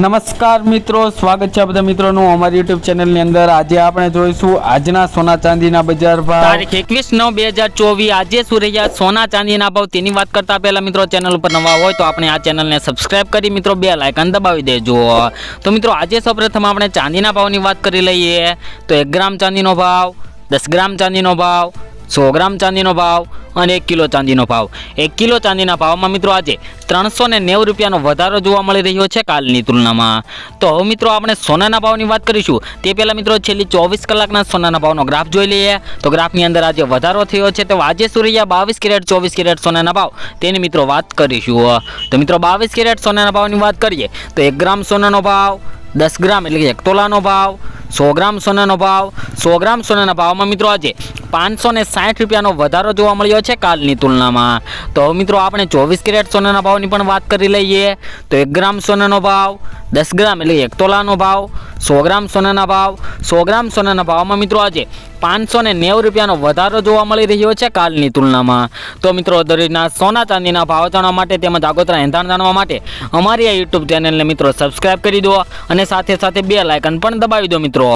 નમસ્કાર મિત્રો, સ્વાગત છે બધા મિત્રોનું અમારી યુટ્યુબ ચેનલની અંદર. આજે આપણે જોઈશું આજના સોના ચાંદીના બજાર ભાવ. તારીખ એકવીસ નવ બે હજાર ચોવીસ. આજે શું રહ્યા? સોના ચાંદીના ભાવ તેની વાત કરતા પહેલા મિત્રો, ચેનલ ઉપર નવા હોય તો આપણે આ ચેનલને સબસ્ક્રાઇબ કરી મિત્રો, બે લાઇકન દબાવી દેજો. તો મિત્રો, આજે સૌપ્રથમ આપણે ચાંદીના ભાવની વાત કરી લઈએ. તો એક ગ્રામ ચાંદીનો ભાવ, દસ ગ્રામ ચાંદીનો ભાવ સો ગ્રામ ચાંદીનો ભાવ અને એક કિલો ચાંદીનો ભાવ. એક કિલો ચાંદીના ભાવમાં મિત્રો આજે ત્રણસો ને નેવું રૂપિયાનો વધારો જોવા મળી રહ્યો છે કાલની તુલનામાં. તો હવે મિત્રો આપણે સોનાના ભાવની વાત કરીશું. તે પહેલાં મિત્રો છેલ્લી ચોવીસ કલાકના સોનાના ભાવનો ગ્રાફ જોઈ લઈએ. તો ગ્રાફની અંદર આજે વધારો થયો છે. તો આજે શું રહ્યા? બાવીસ કેરેટ, ચોવીસ કેરેટ સોનાના ભાવ. તેની મિત્રો વાત કરીશું. તો મિત્રો બાવીસ કેરેટ સોનાના ભાવની વાત કરીએ. તો એક ગ્રામ સોનાનો ભાવ, દસ ગ્રામ એટલે કે એક તોલાનો ભાવ, સો ગ્રામ સોનાનો ભાવ સો ગ્રામ સોનાના ભાવમાં મિત્રો આજે પાંચસો ને સાઠ રૂપિયાનો વધારો જોવા મળ્યો છે કાલની તુલનામાં. તો મિત્રો આપણે ચોવીસ કેરેટ સોનાના ભાવની પણ વાત કરી લઈએ. તો એક ગ્રામ સોનાનો ભાવ, દસ ગ્રામ એટલે એક તોલાનો ભાવ, સો ગ્રામ સોનાના ભાવ, સો ગ્રામ સોનાના ભાવમાં મિત્રો આજે પાંચસો ને નેવું રૂપિયાનો વધારો જોવા મળી રહ્યો છે કાલની તુલનામાં. તો મિત્રો દરેકના સોના ચાંદીના ભાવ જાણવા માટે તેમજ આગોતરા એંધાણ જાણવા માટે અમારી આ યુટ્યુબ ચેનલને મિત્રો સબસ્ક્રાઇબ કરી દો અને સાથે સાથે બે લાયકન પણ દબાવી દો મિત્રો.